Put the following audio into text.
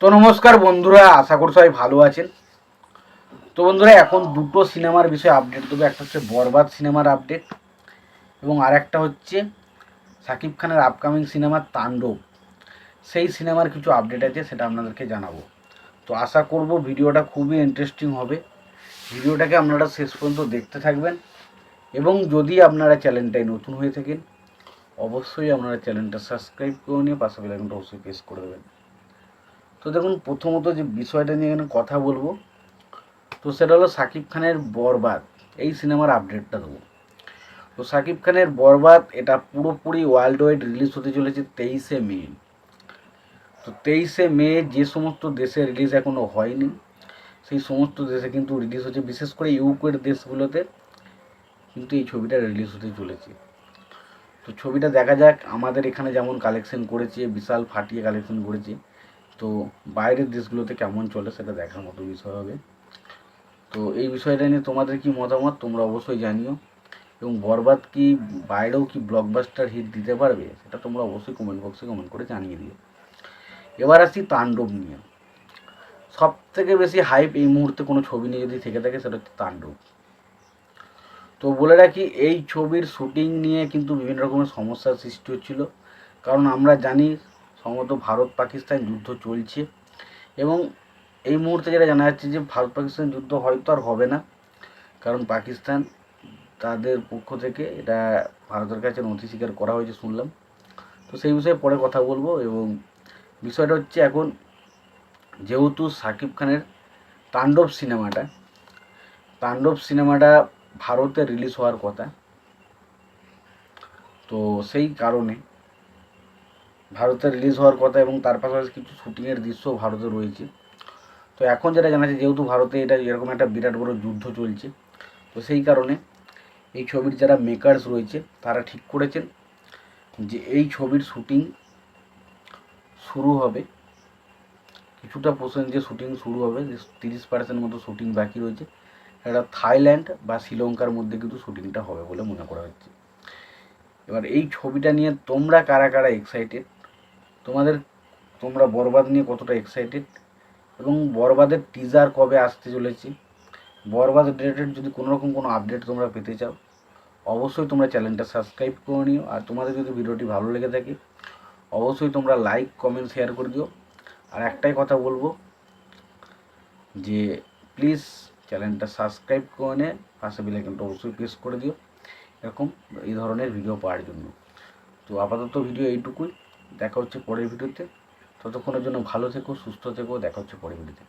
তো নমস্কার বন্ধুরা, আশা করি সবাই ভালো আছেন। তো বন্ধুরা, এখন দুটো সিনেমার বিষয়ে আপডেট দেবো। একটা হচ্ছে বরবাদ সিনেমার আপডেট এবং আরেকটা হচ্ছে সাকিব খানের আপকামিং সিনেমা তাণ্ডব। সেই সিনেমার কিছু আপডেট আছে, সেটা আপনাদেরকে জানাব। তো আশা করব ভিডিওটা খুবই ইন্টারেস্টিং হবে। ভিডিওটাকে আপনারা শেষ পর্যন্ত দেখতে থাকবেন এবং যদি আপনারা চ্যানেলটায় নতুন হয়ে থাকেন, অবশ্যই আপনারা চ্যানেলটা সাবস্ক্রাইব করে নিয়ে পাশে বেলাইকনটা অবশ্যই প্রেস করে দেবেন। তো দেখুন, প্রথমত যে বিষয়টা নিয়ে এখানে কথা বলব, তো সেটা হলো সাকিব খানের বরবাদ। এই সিনেমার আপডেটটা দেবো। তো সাকিব খানের বরবাদ, এটা পুরোপুরি ওয়ার্ল্ড ওয়াইড রিলিজ হতে চলেছে তেইশে মে। তো তেইশে মে যে সমস্ত দেশে রিলিজ এখনও হয়নি, সেই সমস্ত দেশে কিন্তু রিলিজ হচ্ছে, বিশেষ করে ইউকের দেশগুলোতে কিন্তু এই ছবিটা রিলিজ হতে চলেছে। তো ছবিটা দেখা যাক, আমাদের এখানে যেমন কালেকশন করেছে, বিশাল ফাটিয়ে কালেকশন করেছে তো বাইরের দেশগুলোতে কেমন চলে সেটা দেখার মতো বিষয় হবে। তো এই বিষয়টা নিয়ে তোমাদের কি মতামত তোমরা অবশ্যই জানিও। এবং বরবাদ কি বাইরেও কি ব্লকবাস্টার হিট দিতে পারবে সেটা তোমরা অবশ্যই কমেন্ট বক্সে কমেন্ট করে জানিয়ে দিও। এবার আসি তাণ্ডব নিয়ে। সব থেকে বেশি হাইপ এই মুহূর্তে কোনো ছবি নিয়ে যদি থেকে থাকে সেটা হচ্ছে তাণ্ডব। তো বলে রাখি, এই ছবির শুটিং নিয়ে কিন্তু বিভিন্ন রকমের সমস্যার সৃষ্টি হচ্ছিল। কারণ আমরা জানি সম্ভবত ভারত পাকিস্তান যুদ্ধ চলছে। এবং এই মুহূর্তে যেটা জানা যাচ্ছে যে, ভারত পাকিস্তান যুদ্ধ হয়তো আর হবে না। কারণ পাকিস্তান তাদের পক্ষ থেকে এটা ভারতের কাছে নথি স্বীকার করা হয়েছে শুনলাম। তো সেই বিষয়ে পরে কথা বলব এবং বিষয়টা হচ্ছে এখন যেহেতু সাকিব খানের তাণ্ডব সিনেমাটা তাণ্ডব সিনেমাটা ভারতে রিলিজ হওয়ার কথা। তো সেই কারণে ভারতে রিলিজ হওয়ার কথা এবং তার পাশাপাশি কিছু শুটিংয়ের দৃশ্য ভারতে রয়েছে। তো এখন যেটা জানা যাচ্ছে, যেহেতু ভারতে এটা এরকম একটা বিরাট বড় যুদ্ধ চলছে, তো সেই কারণে এই ছবির যারা মেকার্স রয়েছে, তারা ঠিক করেছেন যে এই ছবির শুটিং শুরু হবে। কিছুটা পোর্শন যে শুটিং শুরু হবে, যে তিরিশ পার্সেন্ট মতো শুটিং বাকি রয়েছে এটা থাইল্যান্ড বা শ্রীলঙ্কার মধ্যে কিন্তু শুটিংটা হবে বলে মনে করা হচ্ছে। এবার এই ছবিটা নিয়ে তোমরা কারা কারা এক্সাইটেড তোমাদের তোমরা বরবাদ নিয়ে কতটা এক্সাইটেড এবং বরবাদের টিজার কবে আসতে চলেছে? বরবাদ রিলেটেড যদি কোনো রকম কোনো আপডেট তোমরা পেতে চাও, অবশ্যই তোমরা চ্যানেলটা সাবস্ক্রাইব করে নিও। আর তোমাদের যদি ভিডিওটি ভালো লেগে থাকে, অবশ্যই তোমরা লাইক কমেন্ট শেয়ার করে দিও। আর একটাই কথা বলব, যে প্লিজ চ্যানেলটা সাবস্ক্রাইব করে নে, পাশে বেলাইকনটা অবশ্যই প্রেস করে দিও। এরকম এই ধরনের ভিডিও পাওয়ার জন্য। তো আপাতত ভিডিও এইটুকুই। দেখা হচ্ছে পরের ভিডিওতে। ততক্ষণের জন্য ভালো থেকো সুস্থ থেকো দেখা হচ্ছে পরের ভিডিওতে।